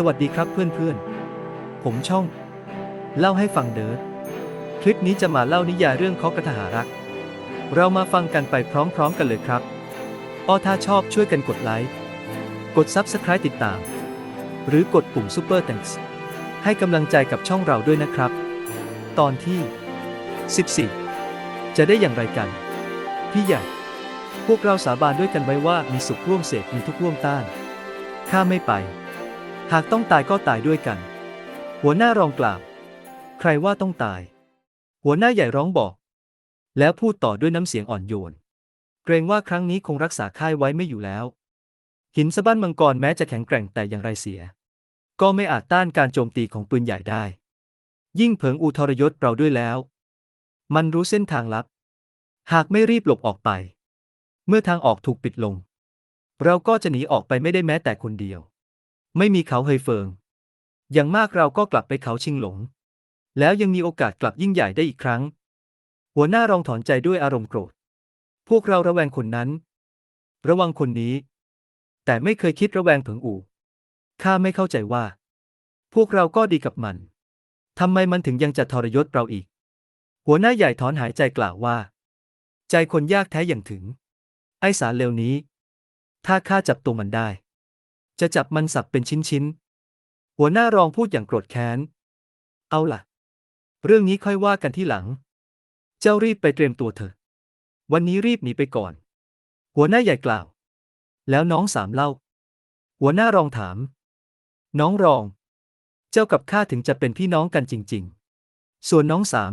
สวัสดีครับเพื่อนๆ ผมช่อง เล่าให้ฟังเด้อคลิปนี้จะมาเล่านิยายเรื่องเคอกระทหารัก เรามาฟังกันไปพร้อมๆกันเลยครับออถ้าชอบช่วยกันกดไลค์ กด Subscribe ติดตาม หรือกดปุ่ม Super Thanks ให้กำลังใจกับช่องเราด้วยนะครับ ตอนที่ 14 จะได้อย่างไรกัน พี่ใหญ่ พวกเราสาบานด้วยกันไว้ว่ามีสุขร่วมเสกมีทุกข์ร่วมต้าน ข้าไม่ไป หากต้องตายก็ตายด้วยกัน หัวหน้ารองกล่าว ใครว่าต้องตาย หัวหน้าใหญ่ร้องบอก แล้วพูดต่อด้วยน้ำเสียงอ่อนโยน เกรงว่าครั้งนี้คงรักษาค่ายไว้ไม่อยู่แล้ว หินสะบั้นมังกรแม้จะแข็งแกร่งแต่อย่างไรเสีย ก็ไม่อาจต้านการโจมตีของปืนใหญ่ได้ ยิ่งเผิงอูทรยศเราด้วยแล้ว มันรู้เส้นทางลับ หากไม่รีบหลบออกไป เมื่อทางออกถูกปิดลง เราก็จะหนีออกไปไม่ได้แม้แต่คนเดียว ไม่มีเขาเฮยเฟิง อย่างมากเราก็กลับไปเขาชิงหลง แล้วยังมีโอกาสกลับยิ่งใหญ่ได้อีกครั้ง หัวหน้ารองถอนใจด้วยอารมณ์โกรธ พวกเราระแวงคนนั้น ระวังคนนี้ แต่ไม่เคยคิดระแวงเผิงอู่ ข้าไม่เข้าใจว่า พวกเราก็ดีกับมัน ทำไมมันถึงยังจะทรยศเราอีก หัวหน้าใหญ่ถอนหายใจกล่าวว่า ใจคนยากแท้อย่างถึง ไอ้สารเลวนี้ ถ้าข้าจับตัวมันได้ จะจับมันสับเป็นชิ้นๆ หัวหน้ารองพูดอย่างโกรธแค้น เอาล่ะ เรื่องนี้ค่อยว่ากันที่หลัง เจ้ารีบไปเตรียมตัวเถอะ วันนี้รีบหนีไปก่อน หัวหน้าใหญ่กล่าว แล้วน้องสามเล่า หัวหน้ารองถาม น้องรอง เจ้ากับข้าถึงจะเป็นพี่น้องกันจริง ๆ ส่วนน้องสาม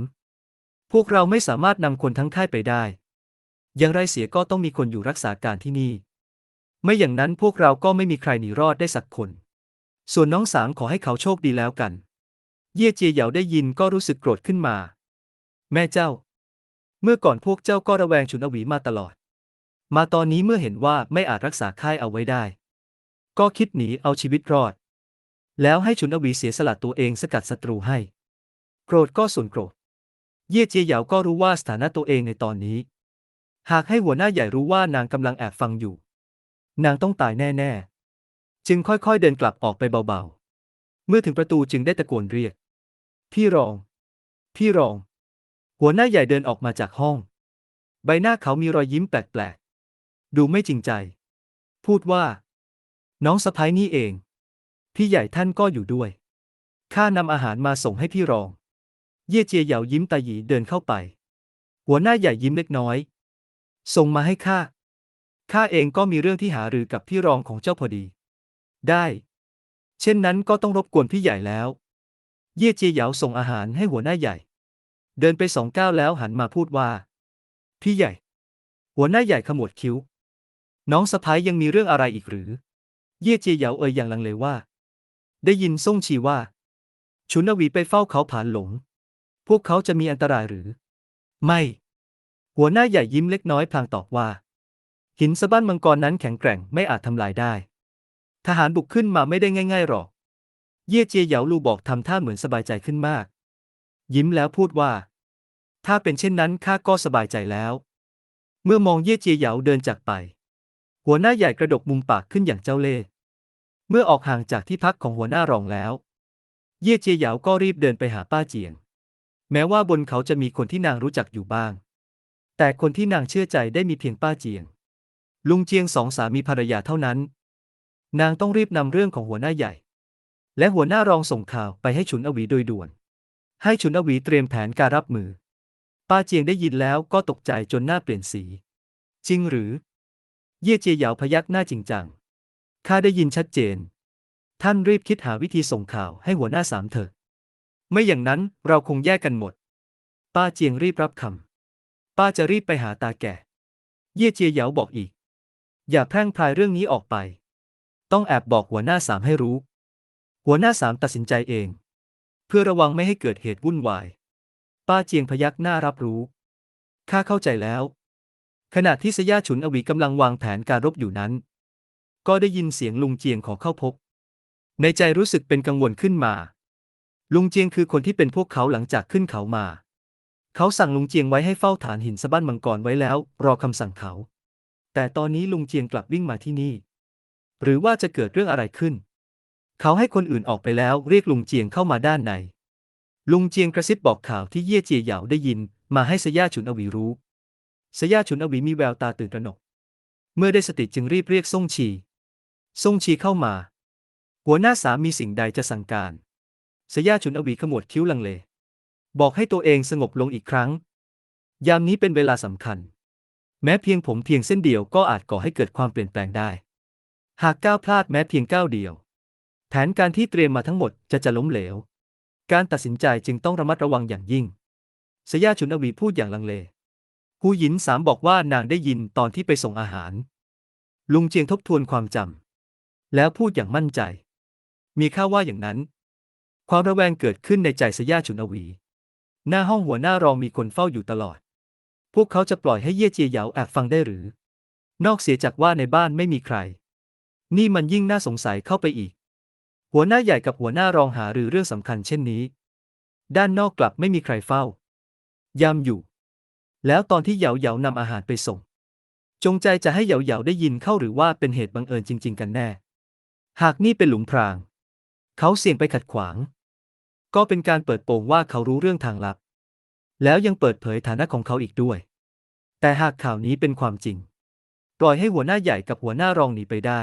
พวกเราไม่สามารถนำคนทั้งค่ายไปได้ อย่างไรเสียก็ต้องมีคนอยู่รักษาการที่นี่ ไม่อย่างนั้นพวกเราก็ไม่มีใครหนีรอดได้สักคน ส่วนน้องสามขอให้เขาโชคดีแล้วกัน เย่เจียเหยาได้ยินก็รู้สึกโกรธขึ้นมา แม่เจ้า เมื่อก่อนพวกเจ้าก็ระแวงฉุนอวีมาตลอด มาตอนนี้เมื่อเห็นว่าไม่อาจรักษาค่ายเอาไว้ได้ ก็คิดหนีเอาชีวิตรอด แล้วให้ฉุนอวีเสียสละตัวเองสกัดศัตรูให้ โกรธก็ส่วนโกรธ เย่เจียเหยาก็รู้ว่าสถานะตัวเองในตอนนี้ หากให้หัวหน้าใหญ่รู้ว่านางกำลังแอบฟังอยู่ นางต้องตายแน่ๆ จึงค่อยๆเดินกลับออกไปเบาๆ เมื่อถึงประตูจึงได้ตะโกนเรียก พี่รอง พี่รอง หัวหน้าใหญ่เดินออกมาจากห้อง ใบหน้าเขามีรอยยิ้มแปลกๆ ดูไม่จริงใจ พูดว่า น้องสะพ้ายนี่เอง พี่ใหญ่ท่านก็อยู่ด้วย ข้านำอาหารมาส่งให้พี่รอง เย่เจียเหยายิ้มตาหยีเดินเข้าไป หัวหน้าใหญ่ยิ้มเล็กน้อย ส่งมาให้ข้า ข้าเองก็มีเรื่องที่หารือกับพี่รองของเจ้าพอดี ได้ เช่นนั้นก็ต้องรบกวนพี่ใหญ่แล้ว เย่เจียเหยาส่งอาหารให้หัวหน้าใหญ่ เดินไปสองก้าวแล้วหันมาพูดว่า พี่ใหญ่ หัวหน้าใหญ่ขมวดคิ้ว น้องสะพ้ายยังมีเรื่องอะไรอีกหรือ เย่เจียเหยาเอ่ยอย่างลังเลว่า ได้ยินซ่งชีว่า ชุนวีไปเฝ้าเขาผานหลง พวกเขาจะมีอันตรายหรือ ไม่ หัวหน้าใหญ่ยิ้มเล็กน้อยพลางตอบว่า หินสะบั้นมังกรนั้นแข็งแกร่งไม่อาจทำลายได้ ทหารบุกขึ้นมาไม่ได้ง่าย ๆ หรอก เย่เจียเหยาลูบอกทำท่าเหมือนสบายใจขึ้นมาก ยิ้มแล้วพูดว่า ถ้าเป็นเช่นนั้นข้าก็สบายใจแล้ว เมื่อมองเย่เจียเหยาเดินจากไป หัวหน้าใหญ่กระดกมุมปากขึ้นอย่างเจ้าเล่ห์ เมื่อออกห่างจากที่พักของหัวหน้ารองแล้ว เย่เจียเหยาก็รีบเดินไปหาป้าเจียง แม้ว่าบนเขาจะมีคนที่นางรู้จักอยู่บ้าง แต่คนที่นางเชื่อใจได้มีเพียงป้าเจียง ลุงเจียงสองสามีภรรยาเท่านั้น นางต้องรีบนำเรื่องของหัวหน้าใหญ่ และหัวหน้ารองส่งข่าวไปให้ฉุนอวีโดยด่วน ให้ฉุนอวีเตรียมแผนการรับมือ ป้าเจียงได้ยินแล้วก็ตกใจจนหน้าเปลี่ยนสี จริงหรือ เย่เจียเหยาพยักหน้าจริงจังข้าได้ยินชัดเจน ท่านรีบคิดหาวิธีส่งข่าวให้หัวหน้าสามเถอะ ไม่อย่างนั้นเราคงแยกกันหมด ป้าเจียงรีบรับคำป้าจะรีบไปหาตาแก่ เย่เจียเหยาบอกอีก อย่าแพร่งพรายเรื่องนี้ออกไป ต้องแอบบอกหัวหน้าสามให้รู้ หัวหน้าสามตัดสินใจเอง เพื่อระวังไม่ให้เกิดเหตุวุ่นวาย ป้าเจียงพยักหน้ารับรู้ ข้าเข้าใจแล้ว ขณะที่สย่าฉุนอวีกำลังวางแผนการรบอยู่นั้น ก็ได้ยินเสียงลุงเจียงขอเข้าพบ ในใจรู้สึกเป็นกังวลขึ้นมา ลุงเจียงคือคนที่เป็นพวกเขาหลังจากขึ้นเขามา เขาสั่งลุงเจียงไว้ให้เฝ้าฐานหินสะบั้นมังกรไว้แล้ว รอคำสั่งเขา แต่ตอนนี้ลุงเจียงกลับวิ่งมาที่นี่ หรือว่าจะเกิดเรื่องอะไรขึ้น เขาให้คนอื่นออกไปแล้วเรียกลุงเจียงเข้ามาด้านใน ลุงเจียงกระซิบบอกข่าวที่เย่เจียเหยาได้ยิน มาให้สย่าฉุนอวีรู้สย่าฉุนอวีมีแววตาตื่นตระหนก เมื่อได้สติจึงรีบเรียกซ่งชีซ่งชีเข้ามา หัวหน้าสามมีสิ่งใดจะสั่งการสย่าฉุนอวีขมวดคิ้วลังเล บอกให้ตัวเองสงบลงอีกครั้ง ยามนี้เป็นเวลาสำคัญ แม้เพียงผมเพียงเส้นเดียวก็อาจก่อให้เกิดความเปลี่ยนแปลงได้ หากก้าวพลาดแม้เพียงก้าวเดียว แผนการที่เตรียมมาทั้งหมดจะจะล้มเหลว การตัดสินใจจึงต้องระมัดระวังอย่างยิ่งสยาชุนอวีพูดอย่างลังเลหูหยินสามบอกว่านางได้ยินตอนที่ไปส่งอาหาร ลุงเจียงทบทวนความจำแล้วพูดอย่างมั่นใจ มีข้าว่าอย่างนั้น ความระแวงเกิดขึ้นในใจสยาชุนอวี หน้าห้องหัวหน้ารองมีคนเฝ้าอยู่ตลอด พวกเขาจะปล่อยให้เย่เจียเหยาแอบฟังได้หรือ นอกเสียจากว่าในบ้านไม่มีใคร นี่มันยิ่งน่าสงสัยเข้าไปอีก หัวหน้าใหญ่กับหัวหน้ารองหาหรือเรื่องสำคัญเช่นนี้ ด้านนอกกลับไม่มีใครเฝ้ายามอยู่ แล้วตอนที่เหยาเหยานำอาหารไปส่ง จงใจจะให้เหยาเหยาได้ยินเข้าหรือว่าเป็นเหตุบังเอิญจริง ๆ กันแน่ หากนี่เป็นหลุมพราง เขาเสี่ยงไปขัดขวาง ก็เป็นการเปิดโปงว่าเขารู้เรื่องทางลับ แล้วยังเปิดเผยฐานะของเขาอีกด้วย แต่หากข่าวนี้เป็นความจริง ปล่อยให้หัวหน้าใหญ่กับหัวหน้ารองหนีไปได้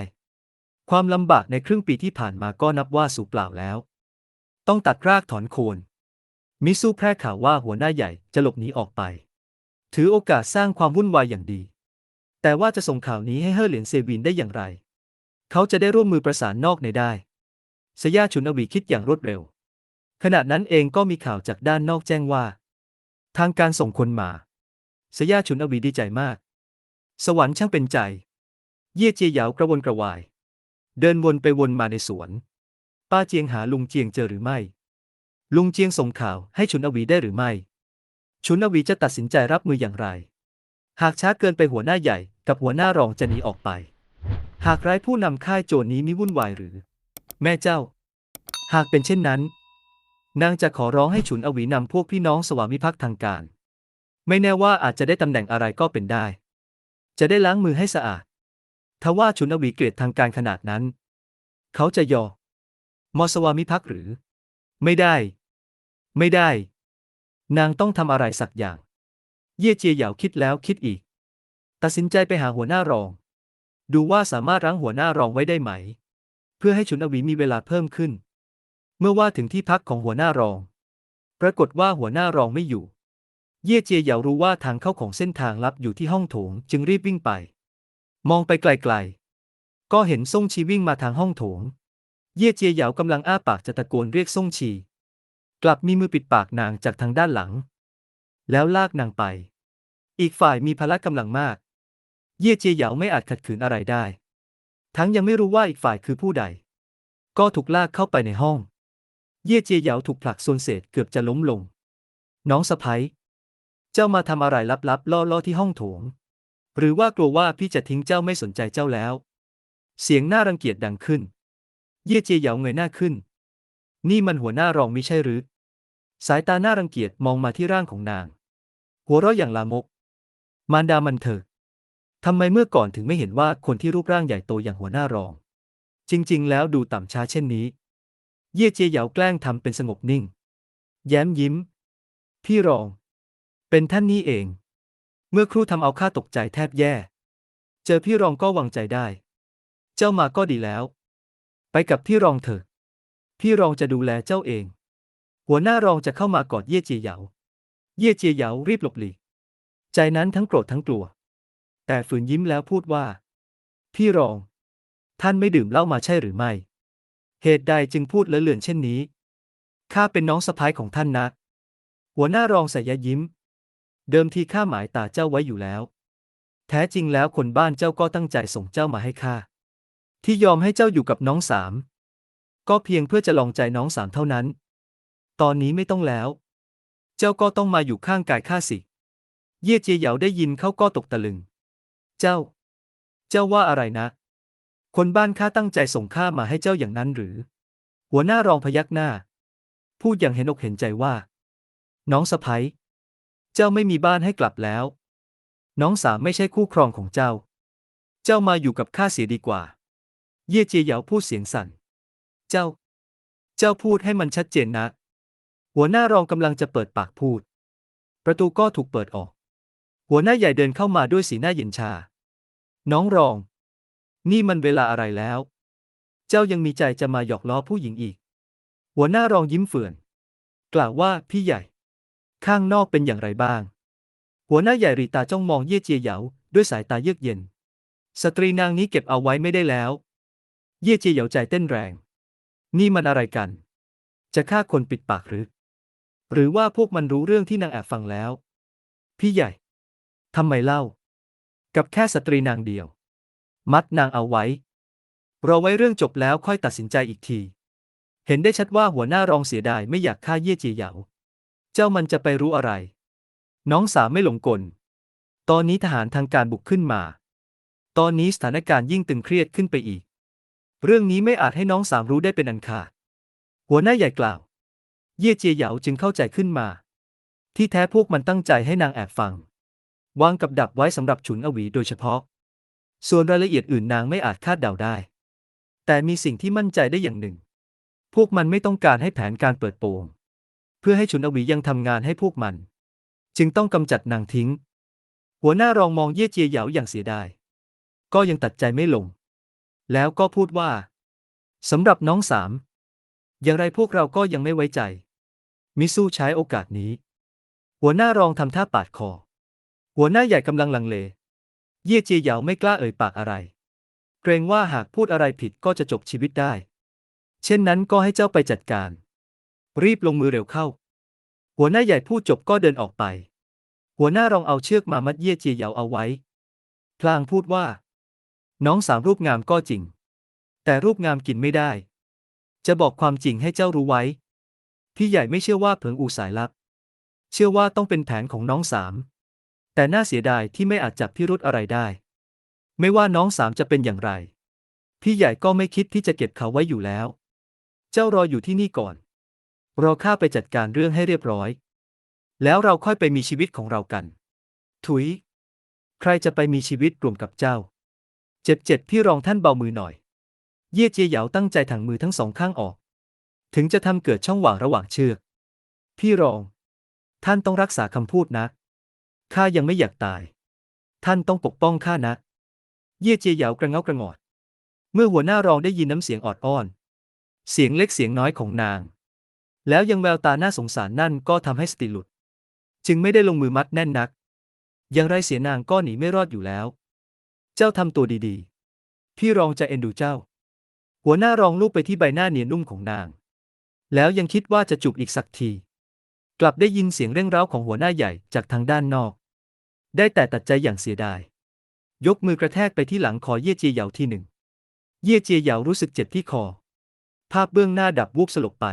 ความลำบากในครึ่งปีที่ผ่านมาก็นับว่าสูญเปล่าแล้ว ต้องตัดรากถอนโคนมิสู้แพร่ข่าวว่าหัวหน้าใหญ่จะหลบหนีออกไป ถือโอกาสสร้างความวุ่นวายอย่างดี แต่ว่าจะส่งข่าวนี้ให้เฮ่อเหลียนเซวินได้อย่างไร เขาจะได้ร่วมมือประสานนอกในได้สยาชุนอวีคิดอย่างรวดเร็ว ขณะนั้นเองก็มีข่าวจากด้านนอกแจ้งว่า ทางการส่งคนมาสยาชุนอวีดีใจมาก สวรรค์ช่างเป็นใจ เย่เจียเหยากระวนกระวาย เดินวนไปวนมาในสวน ป้าเจียงหาลุงเจียงเจอหรือไม่ ลุงเจียงส่งข่าวให้ชุนอวีได้หรือไม่ชุนอวีจะตัดสินใจรับมืออย่างไร หากช้าเกินไปหัวหน้าใหญ่กับหัวหน้ารองจะหนีออกไป หากไร้ผู้นำค่ายโจรนี้มิวุ่นวายหรือ แม่เจ้า หากเป็นเช่นนั้น นางจะขอร้องให้ฉุนอวีนำพวกพี่น้องสวามิภักดิ์ทางการ ไม่แน่ว่าอาจจะได้ตำแหน่งอะไรก็เป็นได้ จะได้ล้างมือให้สะอาดทว่าฉุนอวีเกลียดทางการขนาดนั้น เขาจะยอมอสวามิภักดิ์หรือ ไม่ได้ ไม่ได้ นางต้องทำอะไรสักอย่าง เย่เจียเหยาคิดแล้วคิดอีก ตัดสินใจไปหาหัวหน้ารอง ดูว่าสามารถรั้งหัวหน้ารองไว้ได้ไหม เพื่อให้ฉุนอวีมีเวลาเพิ่มขึ้น เมื่อว่าถึงที่พักของหัวหน้ารอง ปรากฏว่าหัวหน้ารองไม่อยู่ เย่เจียเหยารู้ว่าทางเข้าของเส้นทางลับอยู่ที่ห้องโถงจึงรีบวิ่งไป มองไปไกลๆ ก็เห็นซ่งชีวิ่งมาทางห้องโถง เย่เจียเหยากำลังอ้าปากจะตะโกนเรียกซ่งชี กลับมีมือปิดปากนางจากทางด้านหลัง แล้วลากนางไป อีกฝ่ายมีพละกำลังมาก เย่เจียเหยาไม่อาจขัดขืนอะไรได้ ทั้งยังไม่รู้ว่าอีกฝ่ายคือผู้ใด ก็ถูกลากเข้าไปในห้อง เย่เจียเหยาถูกผลักส่วนเศษเกือบจะล้มลง น้องสะพ้ยเจ้ามาทำอะไรลับๆล่อๆที่ห้องโถง หรือว่ากลัวว่าพี่จะทิ้งเจ้าไม่สนใจเจ้าแล้ว เสียงน่ารังเกียจดังขึ้น เย่เจียเหยาเงยหน้าขึ้น นี่มันหัวหน้ารองมิใช่หรือ สายตาน่ารังเกียจมองมาที่ร่างของนาง หัวเราะอย่างลามก มารดามันเถอะทำไมเมื่อก่อนถึงไม่เห็นว่าคนที่รูปร่างใหญ่โตอย่างหัวหน้ารอง จริง ๆ แล้วดูต่ำช้าเช่นนี้ เย่เจียเหยาแกล้งทำเป็นสงบนิ่ง แย้มยิ้ม พี่รอง เป็นท่านนี่เอง เมื่อครูทำเอาข้าตกใจแทบแย่ เจอพี่รองก็วางใจได้ เจ้ามาก็ดีแล้ว ไปกับพี่รองเถอะ พี่รองจะดูแลเจ้าเอง หัวหน้ารองจะเข้ามากอดเย่เจียเหยา เย่เจียเหยารีบหลบหลีกใจนั้นทั้งโกรธทั้งกลัว แต่ฝืนยิ้มแล้วพูดว่า พี่รอง ท่านไม่ดื่มเหล้ามาใช่หรือไม่ เหตุใดจึงพูดเลอะเลือนเช่นนี้ ข้าเป็นน้องสะพ้ายของท่านนะ หัวหน้ารองส่ยยิ้ม เดิมทีข้าหมายตาเจ้าไว้อยู่แล้ว แท้จริงแล้วคนบ้านเจ้าก็ตั้งใจส่งเจ้ามาให้ข้า ที่ยอมให้เจ้าอยู่กับน้องสาม ก็เพียงเพื่อจะลองใจน้องสามเท่านั้น ตอนนี้ไม่ต้องแล้ว เจ้าก็ต้องมาอยู่ข้างกายข้าสิ เย่เจียเหยาได้ยินเขาก็ตกตะลึง เจ้า เจ้าว่าอะไรนะ คนบ้านข้าตั้งใจส่งข้ามาให้เจ้าอย่างนั้นหรือ หัวหน้ารองพยักหน้า พูดอย่างเห็นอกเห็นใจว่า น้องสะพ้ยเจ้าไม่มีบ้านให้กลับแล้ว น้องสามไม่ใช่คู่ครองของเจ้า เจ้ามาอยู่กับข้าเสียดีกว่า เย่เจียเหยาพูดเสียงสั่น เจ้า เจ้าพูดให้มันชัดเจนนะ หัวหน้ารองกำลังจะเปิดปากพูด ประตูก็ถูกเปิดออก หัวหน้าใหญ่เดินเข้ามาด้วยสีหน้าเย็นชา น้องรอง นี่มันเวลาอะไรแล้ว เจ้ายังมีใจจะมาหยอกล้อผู้หญิงอีก หัวหน้ารองยิ้มเฟื่อน กล่าวว่าพี่ใหญ่ ข้างนอกเป็นอย่างไรบ้าง หัวหน้าใหญ่รีตาจ้องมองเย่เจียเหยาด้วยสายตาเยือกเย็น สตรีนางนี้เก็บเอาไว้ไม่ได้แล้ว เย่เจียเหยาใจเต้นแรง นี่มันอะไรกัน จะฆ่าคนปิดปากหรือ หรือว่าพวกมันรู้เรื่องที่นางแอบฟังแล้ว พี่ใหญ่ทำไมเล่า กับแค่สตรีนางเดียว มัดนางเอาไว้รอไว้เรื่องจบแล้วค่อยตัดสินใจอีกที เห็นได้ชัดว่าหัวหน้ารองเสียดายไม่อยากฆ่าเย่เจียเหยาเจ้ามันจะไปรู้อะไร น้องสาวไม่หลงกล ตอนนี้ทหารทางการบุกขึ้นมา ตอนนี้สถานการณ์ยิ่งตึงเครียดขึ้นไปอีก เรื่องนี้ไม่อาจให้น้องสามรู้ได้เป็นอันขาด หัวหน้าใหญ่กล่าว เย่เจียเหยาจึงเข้าใจขึ้นมา ที่แท้พวกมันตั้งใจให้นางแอบฟัง วางกับดักไว้สำหรับฉุนอวีโดยเฉพาะ ส่วนรายละเอียดอื่นนางไม่อาจคาดเดาได้ แต่มีสิ่งที่มั่นใจได้อย่างหนึ่ง พวกมันไม่ต้องการให้แผนการเปิดโปง เพื่อให้ฉุนอวียังทำงานให้พวกมัน จึงต้องกำจัดนางทิ้ง หัวหน้ารองมองเย่เจียเหยาอย่างเสียดาย ก็ยังตัดใจไม่ลง แล้วก็พูดว่าสำหรับน้องสาม อย่างไรพวกเราก็ยังไม่ไว้ใจ มิสู้ใช้โอกาสนี้ หัวหน้ารองทำท่าปาดคอ หัวหน้าใหญ่กำลังลังเล เย่เจียเหยาไม่กล้าเอ่ยปากอะไร เกรงว่าหากพูดอะไรผิดก็จะจบชีวิตได้ เช่นนั้นก็ให้เจ้าไปจัดการ รีบลงมือเร็วเข้า หัวหน้าใหญ่พูดจบก็เดินออกไป หัวหน้ารองเอาเชือกมามัดเย่เจียเหยาเอาไว้ พลางพูดว่า น้องสามรูปงามก็จริง แต่รูปงามกินไม่ได้ จะบอกความจริงให้เจ้ารู้ไว้ พี่ใหญ่ไม่เชื่อว่าเผิงอูสายลับ เชื่อว่าต้องเป็นแผนของน้องสาม แต่น่าเสียดายที่ไม่อาจจับพิรุธอะไรได้ ไม่ว่าน้องสามจะเป็นอย่างไร พี่ใหญ่ก็ไม่คิดที่จะเก็บเขาไว้อยู่แล้ว เจ้ารออยู่ที่นี่ก่อน รอข้าไปจัดการเรื่องให้เรียบร้อย แล้วเราค่อยไปมีชีวิตของเรากัน ถุย ใครจะไปมีชีวิตรวมกับเจ้า เจ็บเจ็บพี่รองท่านเบามือหน่อย เย่เจียเหยาตั้งใจถังมือทั้งสองข้างออก ถึงจะทำเกิดช่องว่างระหว่างเชือก พี่รอง ท่านต้องรักษาคำพูดนะ ข้ายังไม่อยากตาย ท่านต้องปกป้องข้านะ เย่เจียเหยากระเงากระงอด เมื่อหัวหน้ารองได้ยินน้ำเสียงออดอ้อน เสียงเล็กเสียงน้อยของนาง แล้วยังแววตาหน้าสงสารนั่นก็ทำให้สติหลุด จึงไม่ได้ลงมือมัดแน่นนัก อย่างไรเสียนางก็หนีไม่รอดอยู่แล้ว เจ้าทำตัวดีๆ พี่รองจะเอ็นดูเจ้า หัวหน้ารองลูบไปที่ใบหน้าเนียนนุ่มของนาง แล้วยังคิดว่าจะจูบอีกสักที กลับได้ยินเสียงเร่งร้าวของหัวหน้าใหญ่จากทางด้านนอก ได้แต่ตัดใจอย่างเสียดาย ยกมือกระแทกไปที่หลังคอเย่เจียเหยาทีหนึ่ง เย่เจียเหยารู้สึกเจ็บที่คอ ภาพเบื้องหน้าดับวูบสลบไป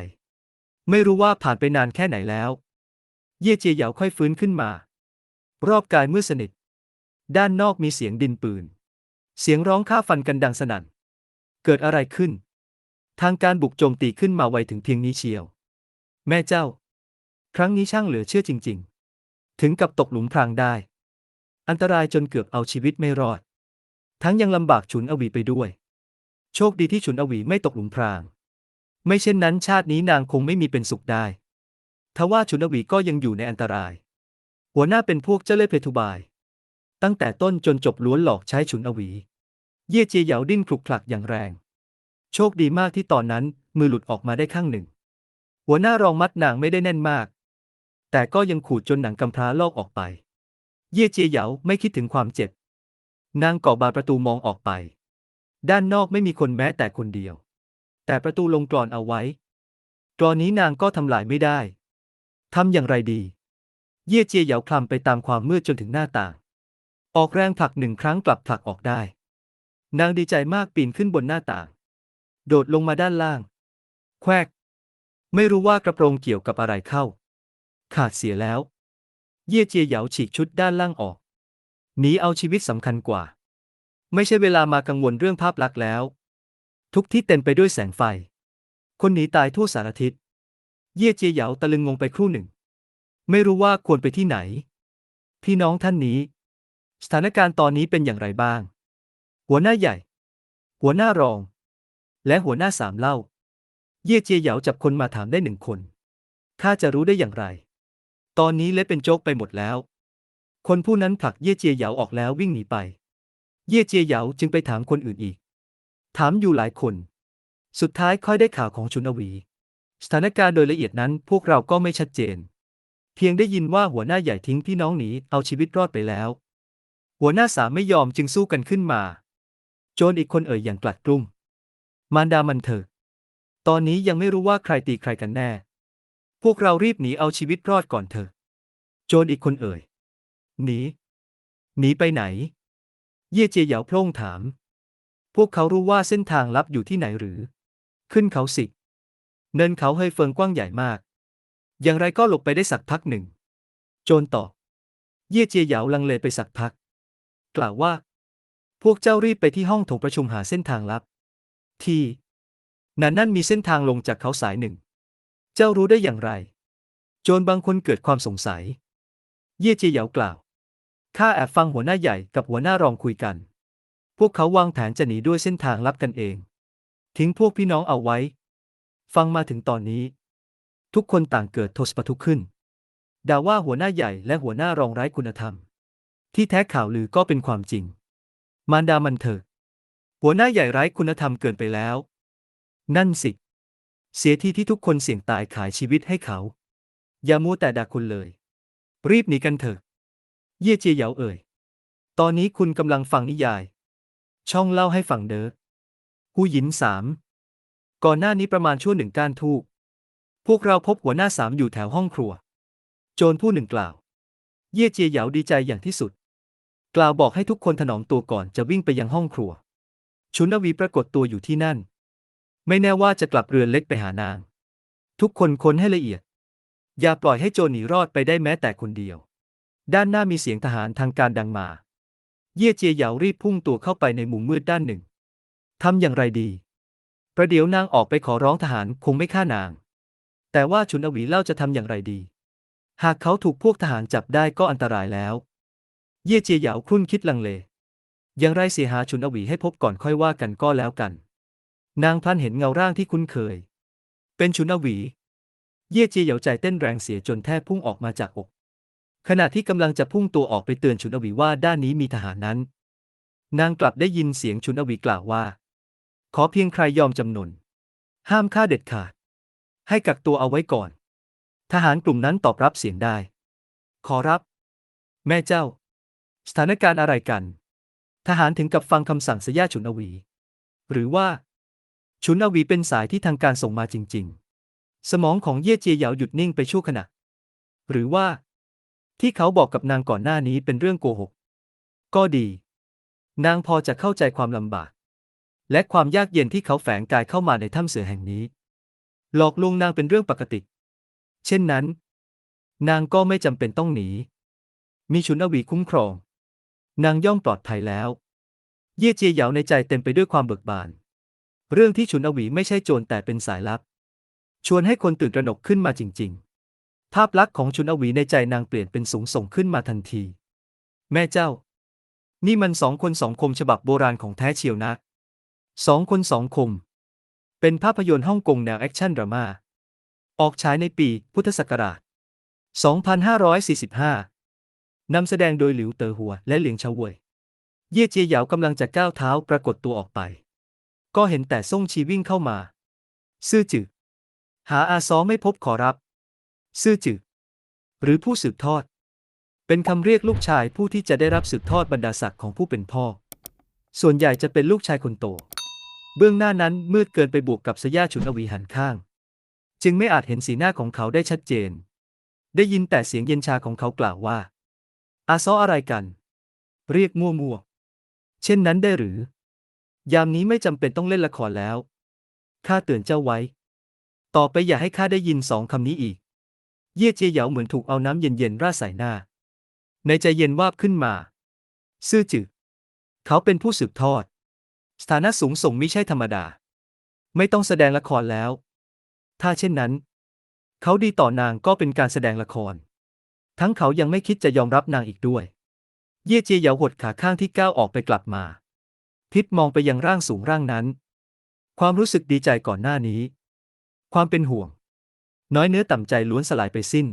ไม่รู้ว่าผ่านไปนานแค่ไหนแล้ว เย่เจียเหยาค่อยฟื้นขึ้นมา รอบกายมืดสนิท ด้านนอกมีเสียงดินปืน เสียงร้องฆ่าฟันกันดังสนั่น เกิดอะไรขึ้น ทางการบุกโจมตีขึ้นมาไวถึงเพียงนี้เชียว แม่เจ้า ครั้งนี้ช่างเหลือเชื่อจริง ๆ ถึงกับตกหลุมพรางได้ อันตรายจนเกือบเอาชีวิตไม่รอด ทั้งยังลำบากฉุนอวีไปด้วย โชคดีที่ฉุนอวีไม่ตกหลุมพราง ไม่เช่นนั้นชาตินี้นางคงไม่มีเป็นสุขได้ทว่าฉุนอวีก็ยังอยู่ในอันตราย หัวหน้าเป็นพวกเจ้าเล่ห์เพทุบาย ตั้งแต่ต้นจนจบล้วนหลอกใช้ฉุนอวี เย่เจียเหยาดิ้นคลุกคลักอย่างแรง โชคดีมากที่ตอนนั้นมือหลุดออกมาได้ข้างหนึ่ง หัวหน้ารองมัดนางไม่ได้แน่นมาก แต่ก็ยังขูดจนหนังกำพร้าลอกออกไป เย่เจียเหยาไม่คิดถึงความเจ็บ นางก่อบานประตูมองออกไป ด้านนอกไม่มีคนแม้แต่คนเดียว แต่ประตูลงกรอนเอาไว้กรอนนี้นางก็ทำลายไม่ได้ทำอย่างไรดี เย่เจียเหยาคลำไปตามความมืดจนถึงหน้าต่าง ออกแรงผลักหนึ่งครั้งกลับผลักออกได้ นางดีใจมากปีนขึ้นบนหน้าต่าง โดดลงมาด้านล่าง แควก ไม่รู้ว่ากระโปรงเกี่ยวกับอะไรเข้า ขาดเสียแล้ว เย่เจียเหยาฉีกชุดด้านล่างออก หนีเอาชีวิตสำคัญกว่า ไม่ใช่เวลามากังวลเรื่องภาพลักษณ์แล้ว ทุกที่เต็มไปด้วยแสงไฟ คนหนีตายทั่วสารทิศ เย่เจียเหยาตะลึงงงไปครู่หนึ่ง ไม่รู้ว่าควรไปที่ไหน พี่น้องท่านนี้ สถานการณ์ตอนนี้เป็นอย่างไรบ้าง หัวหน้าใหญ่ หัวหน้ารอง และหัวหน้าสามเล่า เย่เจียเหยาจับคนมาถามได้หนึ่งคนข้าจะรู้ได้อย่างไร ตอนนี้เละเป็นโจ๊กไปหมดแล้ว คนผู้นั้นผลักเย่เจียเหยาออกแล้ววิ่งหนีไป เย่เจียเหยาจึงไปถามคนอื่นอีก ถามอยู่หลายคน สุดท้ายค่อยได้ข่าวของชุนอวี สถานการณ์โดยละเอียดนั้นพวกเราก็ไม่ชัดเจน เพียงได้ยินว่าหัวหน้าใหญ่ทิ้งพี่น้องหนีเอาชีวิตรอดไปแล้ว หัวหน้าสามไม่ยอมจึงสู้กันขึ้นมา โจรอีกคนเอ่ยอย่างกลัดกลุ้ม มารดามันเถอะ ตอนนี้ยังไม่รู้ว่าใครตีใครกันแน่ พวกเรารีบหนีเอาชีวิตรอดก่อนเถอะ โจรอีกคนเอ่ย หนี หนีไปไหน เย่เจียเหยาโพล่งถาม พวกเขารู้ว่าเส้นทางลับอยู่ที่ไหนหรือ ขึ้นเขาสิ เนินเขาเฮยเฟิงกว้างใหญ่มาก อย่างไรก็หลบไปได้สักพักหนึ่ง โจรตอบ เย่เจียเหยาลังเลไปสักพัก กล่าวว่า พวกเจ้ารีบไปที่ห้องถงประชุมหาเส้นทางลับ ที่ นั่นนั่นมีเส้นทางลงจากเขาสายหนึ่ง เจ้ารู้ได้อย่างไร โจรบางคนเกิดความสงสัย เย่เจียเหยากล่าว ข้าแอบฟังหัวหน้าใหญ่กับหัวหน้ารองคุยกัน พวกเขาวางแผนจะหนีด้วยเส้นทางลับกันเอง ทิ้งพวกพี่น้องเอาไว้ ฟังมาถึงตอนนี้ ทุกคนต่างเกิดโทสะทุกข์ขึ้น ด่าว่าหัวหน้าใหญ่และหัวหน้ารองไร้คุณธรรม ที่แท้ข่าวลือก็เป็นความจริง มารดามันเถอะ หัวหน้าใหญ่ไร้คุณธรรมเกินไปแล้ว นั่นสิ เสียทีที่ทุกคนเสี่ยงตายขายชีวิตให้เขา อย่ามัวแต่ด่าคุณเลย รีบหนีกันเถอะ เย่เจียเหยาเอ่ย ตอนนี้คุณกำลังฟังนิยาย ช่องเล่าให้ฟังเด้อผู้หญินสาม ก่อนหน้านี้ประมาณช่วงหนึ่งก้านทูกพวกเราพบหัวหน้าสามอยู่แถวห้องครัว โจรผู้หนึ่งกล่าว เย่เจียเหยาดีใจอย่างที่สุด กล่าวบอกให้ทุกคนถนอมตัวก่อนจะวิ่งไปยังห้องครัว ชุนวีปรากฏตัวอยู่ที่นั่น ไม่แน่ว่าจะกลับเรือนเล็กไปหานาง ทุกคนค้นให้ละเอียด อย่าปล่อยให้โจรหนีรอดไปได้แม้แต่คนเดียว ด้านหน้ามีเสียงทหารทางการดังมา เย่เจียเหยารีบพุ่งตัวเข้าไปในมุมมืดด้านหนึ่งทำอย่างไรดี ประเดี๋ยวนางออกไปขอร้องทหารคงไม่ฆ่านาง แต่ว่าชุนอวีเล่าจะทำอย่างไรดี หากเขาถูกพวกทหารจับได้ก็อันตรายแล้ว เย่เจียเหยาครุ่นคิดลังเล อย่างไรเสียหาชุนอวีให้พบก่อนค่อยว่ากันก็แล้วกัน นางพลันเห็นเงาร่างที่คุ้นเคย เป็นชุนอวี เย่เจียเหยาใจเต้นแรงเสียจนแทบพุ่งออกมาจากอก ขณะที่กำลังจะพุ่งตัวออกไปเตือนชุนอวีว่าด้านนี้มีทหารนั้น นางกลับได้ยินเสียงชุนอวีกล่าวว่า ขอเพียงใครยอมจำนน ห้ามฆ่าเด็ดขาด ให้กักตัวเอาไว้ก่อน ทหารกลุ่มนั้นตอบรับเสียงได้ ขอรับ แม่เจ้า สถานการณ์อะไรกัน ทหารถึงกับฟังคำสั่งสยาชุนอวี หรือว่า ชุนอวีเป็นสายที่ทางการส่งมาจริง ๆ สมองของเย่เจียเหยาหยุดนิ่งไปชั่วขณะ หรือว่า ที่เขาบอกกับนางก่อนหน้านี้เป็นเรื่องโกหก ก็ดี นางพอจะเข้าใจความลำบาก และความยากเย็นที่เขาแฝงกายเข้ามาในถ้ำเสือแห่งนี้ หลอกลวงนางเป็นเรื่องปกติ เช่นนั้น นางก็ไม่จำเป็นต้องหนี มีชุนอวีคุ้มครอง นางย่อมปลอดภัยแล้ว เย่เจียเหยาในใจเต็มไปด้วยความเบิกบาน เรื่องที่ชุนอวีไม่ใช่โจรแต่เป็นสายลับ ชวนให้คนตื่นตระหนกขึ้นมาจริง ๆ ภาพลักษณ์ของชุนอวีในใจนางเปลี่ยนเป็นสูงส่งขึ้นมาทันที แม่เจ้า นี่มันสองคนสองคมฉบับโบราณของแท้เชียวนะสองคนสองคม เป็นภาพยนตร์ฮ่องกงแนวแอคชั่นดราม่าออกฉายในปีพุทธศักราช 2545 นำแสดงโดยหลิวเตอหัวและเหลียงเฉาเวย เย่เจียเหยากำลังจะก้าวเท้าปรากฏตัวออกไป ก็เห็นแต่ซ่งชีวิ่งเข้ามา ซื่อจือหาอาซอไม่พบขอรับ ซื่อจือหรือผู้สืบทอด เป็นคำเรียกลูกชายผู้ที่จะได้รับสืบทอดบรรดาศักดิ์ของผู้เป็นพ่อ ส่วนใหญ่จะเป็นลูกชายคนโต เบื้องหน้านั้นมืดเกินไปบวกกับสยาฉุนอวีหันข้าง จึงไม่อาจเห็นสีหน้าของเขาได้ชัดเจน ได้ยินแต่เสียงเย็นชาของเขากล่าวว่า อาซออะไรกัน เรียกมั่วมัวเช่นนั้นได้หรือ ยามนี้ไม่จำเป็นต้องเล่นละครแล้ว ข้าเตือนเจ้าไว้ ต่อไปอย่าให้ข้าได้ยินสองคำนี้อีก เย่เจียเหยาเหมือนถูกเอาน้ำเย็นๆราดใส่หน้า ในใจเย็นวาบขึ้นมา ซื่อจือเขาเป็นผู้สืบทอด สถานะสูงส่งมิใช่ธรรมดา ไม่ต้องแสดงละครแล้ว ถ้าเช่นนั้น เขาดีต่อนางก็เป็นการแสดงละคร ทั้งเขายังไม่คิดจะยอมรับนางอีกด้วย เย่เจียเหยาหดขาข้างที่ก้าวออกไปกลับมา พิษมองไปยังร่างสูงร่างนั้น ความรู้สึกดีใจก่อนหน้านี้ ความเป็นห่วง น้อยเนื้อต่ำใจล้วนสลายไปสิ้น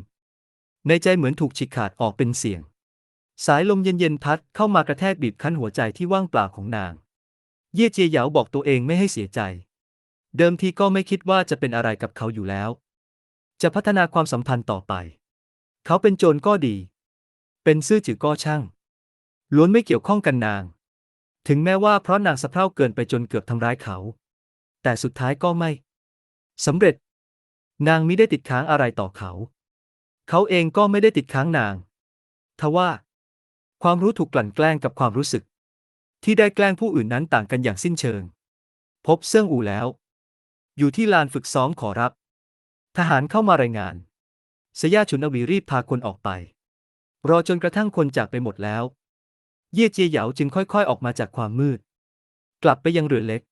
ในใจเหมือนถูกฉีกขาดออกเป็นเสียง สายลมเย็นๆพัดเข้ามากระแทกบีบคั้นหัวใจที่ว่างเปล่าของนาง เย่เจียเหยาบอกตัวเองไม่ให้เสียใจ เดิมทีก็ไม่คิดว่าจะเป็นอะไรกับเขาอยู่แล้ว จะพัฒนาความสัมพันธ์ต่อไป เขาเป็นโจรก็ดี เป็นซื่อจือก็ช่าง ล้วนไม่เกี่ยวข้องกันนาง ถึงแม้ว่าเพราะนางสะเพร่าเกินไปจนเกือบทำร้ายเขา แต่สุดท้ายก็ไม่สำเร็จ นางมิได้ติดค้างอะไรต่อเขา เขาเองก็ไม่ได้ติดค้างนาง ทว่า ความรู้ถูกกลั่นแกล้งกับความรู้สึก ที่ได้แกล้งผู้อื่นนั้นต่างกันอย่างสิ้นเชิง พบเซิ่งอูแล้ว อยู่ที่ลานฝึกซ้อมขอรับ ทหารเข้ามารายงานสยาฉุนอวีรีบพาคนออกไป รอจนกระทั่งคนจากไปหมดแล้ว เย่เจียเหยาจึงค่อยๆ ออกมาจากความมืด กลับไปยังเรือนเล็ก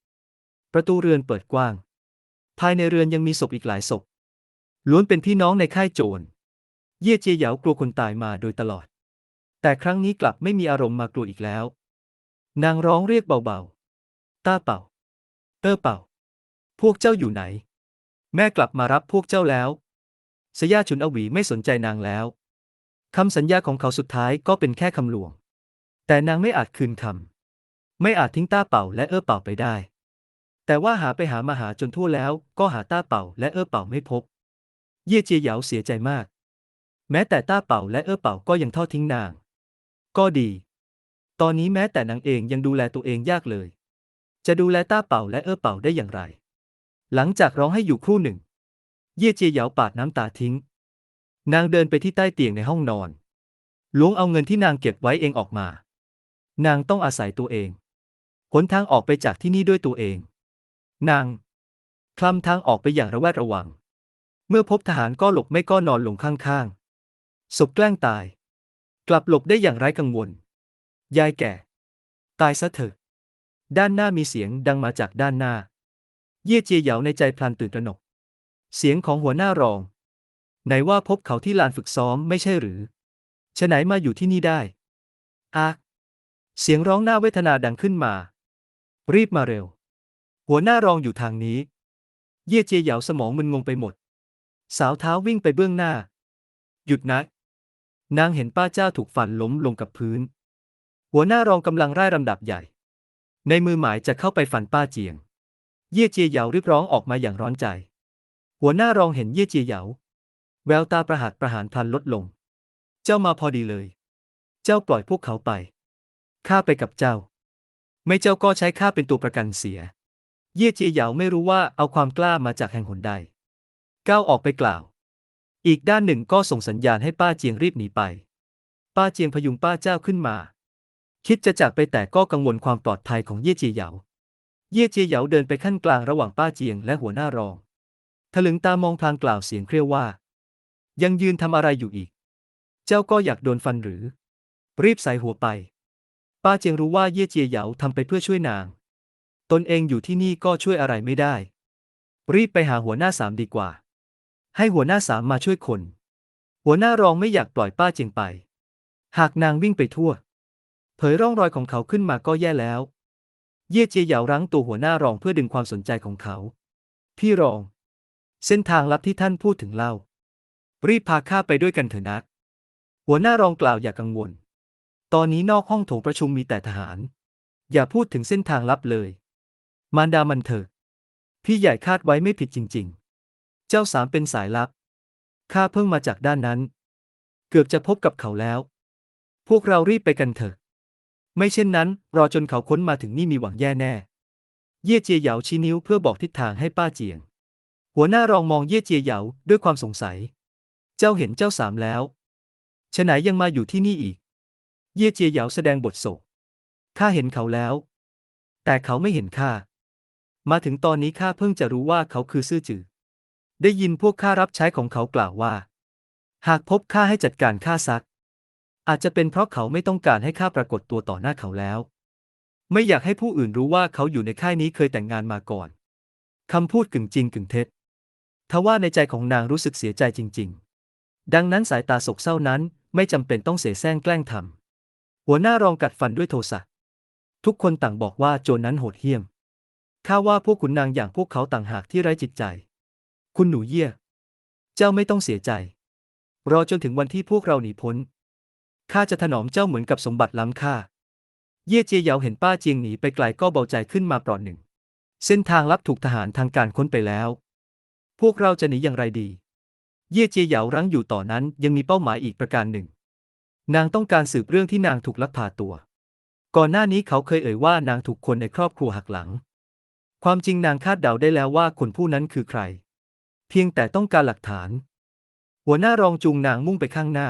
ประตูเรือนเปิดกว้าง ภายในเรือนยังมีศพอีกหลายศพ ล้วนเป็นพี่น้องในค่ายโจร เย่เจียเหยากลัวคนตายมาโดยตลอด แต่ครั้งนี้กลับไม่มีอารมณ์มากลัวอีกแล้ว นางร้องเรียกเบาๆ ต้าเป่า เตอร์เป่า พวกเจ้าอยู่ไหน แม่กลับมารับพวกเจ้าแล้วสยาฉุนอวีไม่สนใจนางแล้ว คำสัญญาของเขาสุดท้ายก็เป็นแค่คำลวง แต่นางไม่อาจคืนคำไม่อาจทิ้งต้าเป่าและเอ้อเป่าไปได้ แต่ว่าหาไปหามาหาจนทั่วแล้ว ก็หาต้าเป่าและเอ้อเป่าไม่พบ เย่เจียเหยาเสียใจมาก แม้แต่ต้าเป่าและเอ้อเป่าก็ยังทอดทิ้งนาง ก็ดี ตอนนี้แม้แต่นางเองยังดูแลตัวเองยากเลย จะดูแลต้าเป่าและเอ้อเป่าได้อย่างไร หลังจากร้องให้อยู่ครู่หนึ่ง เย่เจียเหยาปาดน้ำตาทิ้ง นางเดินไปที่ใต้เตียงในห้องนอนล้วงเอาเงินที่นางเก็บไว้เองออกมา นางต้องอาศัยตัวเองหนทางออกไปจากที่นี่ด้วยตัวเอง นาง คลำทางออกไปอย่างระแวดระวัง เมื่อพบทหารก็หลบไม่ก็นอนลงข้างๆศพแกล้งตาย กลับหลบได้อย่างไร้กังวล ยายแก่ ตายซะเถอะ ด้านหน้ามีเสียงดังมาจากด้านหน้า เย่เจียเหยาในใจพลันตื่นตระหนก เสียงของหัวหน้ารอง ไหนว่าพบเขาที่ลานฝึกซ้อมไม่ใช่หรือฉะไหนมาอยู่ที่นี่ได้อะ เสียงร้องหน้าเวทนาดังขึ้นมา รีบมาเร็ว หัวหน้ารองอยู่ทางนี้ เย่เจียเหยาสมองมึนงงไปหมด สาวเท้าวิ่งไปเบื้องหน้า หยุดนะนางเห็นป้าเจ้าถูกฟันล้มลงกับพื้น หัวหน้ารองกำลังร่ายลำดับใหญ่ ในมือหมายจะเข้าไปฟันป้าเจียง เย่เจียเหยารีบร้องออกมาอย่างร้อนใจ หัวหน้ารองเห็นเย่เจียเหยา แววตาประหัตประหารพลันลดลง เจ้ามาพอดีเลย เจ้าปล่อยพวกเขาไป ข้าไปกับเจ้า ไม่เจ้าก็ใช้ข้าเป็นตัวประกันเสีย เย่เจียเหยาไม่รู้ว่าเอาความกล้ามาจากแห่งหนใด ก้าวออกไปกล่าว อีกด้านหนึ่งก็ส่งสัญญาณให้ป้าเจียงรีบหนีไป ป้าเจียงพยุงป้าเจ้าขึ้นมา คิดจะจากไปแต่ก็กังวลความปลอดภัยของเย่เจียเหยา เย่เจียเหยาเดินไปขั้นกลางระหว่างป้าเจียงและหัวหน้ารองถลึงตามองพลางกล่าวเสียงเครียวว่า ยังยืนทำอะไรอยู่อีก เจ้าก็อยากโดนฟันหรือ รีบใส่หัวไป ป้าเจียงรู้ว่าเย่เจียเหยาทำไปเพื่อช่วยนาง ตนเองอยู่ที่นี่ก็ช่วยอะไรไม่ได้ รีบไปหาหัวหน้าสามดีกว่า ให้หัวหน้าสามมาช่วยคน หัวหน้ารองไม่อยากปล่อยป้าเจียงไป หากนางวิ่งไปทั่ว เผยร่องรอยของเขาขึ้นมาก็แย่แล้ว เย่เจียเหยารั้งตัวหัวหน้ารองเพื่อดึงความสนใจของเขา พี่รอง เส้นทางลับที่ท่านพูดถึงเล่า รีบพาข้าไปด้วยกันเถอะนัก หัวหน้ารองกล่าวอย่ากังวล ตอนนี้นอกห้องโถงประชุมมีแต่ทหาร อย่าพูดถึงเส้นทางลับเลย มารดามันเถอะ พี่ใหญ่คาดไว้ไม่ผิดจริง ๆ เจ้าสามเป็นสายลับ ข้าเพิ่งมาจากด้านนั้น เกือบจะพบกับเขาแล้ว พวกเรารีบไปกันเถอะ ไม่เช่นนั้น รอจนเขาค้นมาถึงนี่มีหวังแย่แน่ เย่เจียเหยาชี้นิ้วเพื่อบอกทิศทางให้ป้าเจียง หัวหน้ารองมองเย่เจียเหยาด้วยความสงสัย เจ้าเห็นเจ้าสามแล้วฉะไหนยังมาอยู่ที่นี่อีก เย่เจียเหยาแสดงบทโศกข้าเห็นเขาแล้ว แต่เขาไม่เห็นข้า มาถึงตอนนี้ข้าเพิ่งจะรู้ว่าเขาคือซื่อจือ ได้ยินพวกข้ารับใช้ของเขากล่าวว่า หากพบข้าให้จัดการข้าซัก อาจจะเป็นเพราะเขาไม่ต้องการให้ข้าปรากฏตัวต่อหน้าเขาแล้ว ไม่อยากให้ผู้อื่นรู้ว่าเขาอยู่ในค่ายนี้เคยแต่งงานมาก่อนคำพูดกึ่งจริงกึ่งเท็จทว่าในใจของนางรู้สึกเสียใจจริง ๆ ดังนั้นสายตาโศกเศร้านั้นไม่จำเป็นต้องเสแสร้งแกล้งทำ หัวหน้ารองกัดฟันด้วยโทสะ ทุกคนต่างบอกว่าโจรนั้นโหดเหี้ยม ข้าว่าพวกขุนนางอย่างพวกเขาต่างหากที่ไร้จิตใจ คุณหนูเยี่ย เจ้าไม่ต้องเสียใจ รอจนถึงวันที่พวกเราหนีพ้น ข้าจะถนอมเจ้าเหมือนกับสมบัติล้ำค่า เย่เจียเหยาเห็นป้าเจียงหนีไปไกลก็เบาใจขึ้นมาปลอดหนึ่ง เส้นทางลับถูกทหารทางการค้นไปแล้ว พวกเราจะหนีอย่างไรดี เย่เจียเหยารั้งอยู่ต่อนั้นยังมีเป้าหมายอีกประการหนึ่ง นางต้องการสืบเรื่องที่นางถูกลักพาตัว ก่อนหน้านี้เขาเคยเอ่ยว่านางถูกคนในครอบครัวหักหลัง ความจริงนางคาดเดาได้แล้วว่าคนผู้นั้นคือใคร เพียงแต่ต้องการหลักฐาน หัวหน้ารองจูงนางมุ่งไปข้างหน้า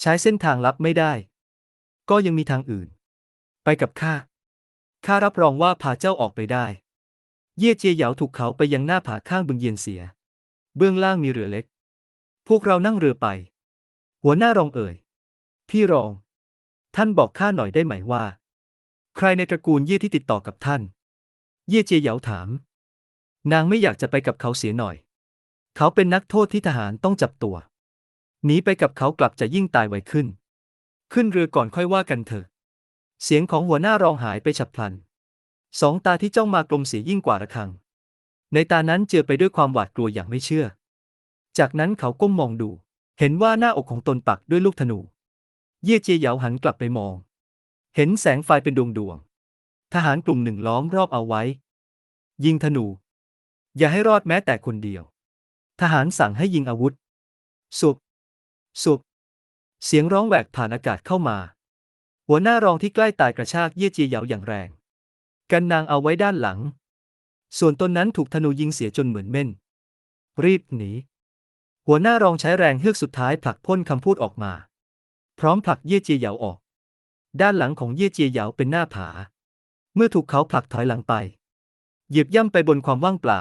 ใช้เส้นทางลับไม่ได้ ก็ยังมีทางอื่น ไปกับข้าข้ารับรองว่าพาเจ้าออกไปได้ เย่เจียเหยาถูกเขาไปยังหน้าผาข้างบึงเยียนเสีย เบื้องล่างมีเรือเล็ก พวกเรานั่งเรือไป หัวหน้ารองเอ่ย พี่รอง ท่านบอกข้าหน่อยได้ไหมว่า ใครในตระกูลเย่ที่ติดต่อกับท่าน เย่เจียเหยาถาม นางไม่อยากจะไปกับเขาเสียหน่อย เขาเป็นนักโทษที่ทหารต้องจับตัวหนีไปกับเขากลับจะยิ่งตายไวขึ้น ขึ้นเรือก่อนค่อยว่ากันเถอะ เสียงของหัวหน้ารองหายไปฉับพลัน สองตาที่จ้องมากลมเสียยิ่งกว่าระฆัง ในตานั้นเจือไปด้วยความหวาดกลัวอย่างไม่เชื่อ จากนั้นเขาก้มมองดู เห็นว่าหน้าอกของตนปักด้วยลูกธนู เย่เจียเหยาหันกลับไปมอง เห็นแสงไฟเป็นดวงดวงๆทหารกลุ่มหนึ่งล้อมรอบเอาไว้ ยิงธนู อย่าให้รอดแม้แต่คนเดียว ทหารสั่งให้ยิงอาวุธ สุบ สุบ เสียงร้องแหวกผ่านอากาศเข้ามา หัวหน้ารองที่ใกล้ตายกระชากเย่เจียเหยาอย่างแรง กันนางเอาไว้ด้านหลัง ส่วนตนนั้นถูกธนูยิงเสียจนเหมือนเม่น รีบหนี หัวหน้ารองใช้แรงเฮือกสุดท้ายผลักพ่นคำพูดออกมา พร้อมผลักเย่เจียเหยาออก ด้านหลังของเย่เจียเหยาเป็นหน้าผา เมื่อถูกเขาผลักถอยหลังไป เหยียบย่ำไปบนความว่างเปล่า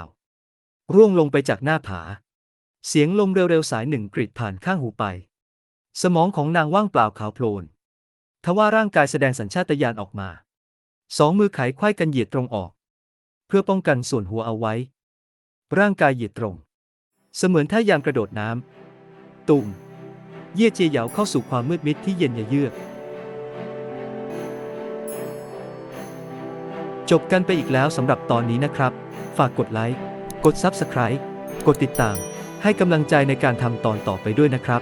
ร่วงลงไปจากหน้าผา เสียงลมเร็วๆสายหนึ่งกรีดผ่านข้างหูไป สมองของนางว่างเปล่าขาวโพลนทว่าร่างกายแสดงสัญชาตญาณออกมา สองมือไขไขว้กันเหยียดตรงออก เพื่อป้องกันส่วนหัวเอาไว้ ร่างกายเหยียดตรง เสมือนท่ายามกระโดดน้ำตุ่ม เย่เจียเหยาเข้าสู่ความมืดมิดที่เย็นยเยือก จบกันไปอีกแล้วสำหรับตอนนี้นะครับ ฝากกดไลค์ กด Subscribe กดติดตาม ให้กำลังใจในการทำตอนต่อไปด้วยนะครับ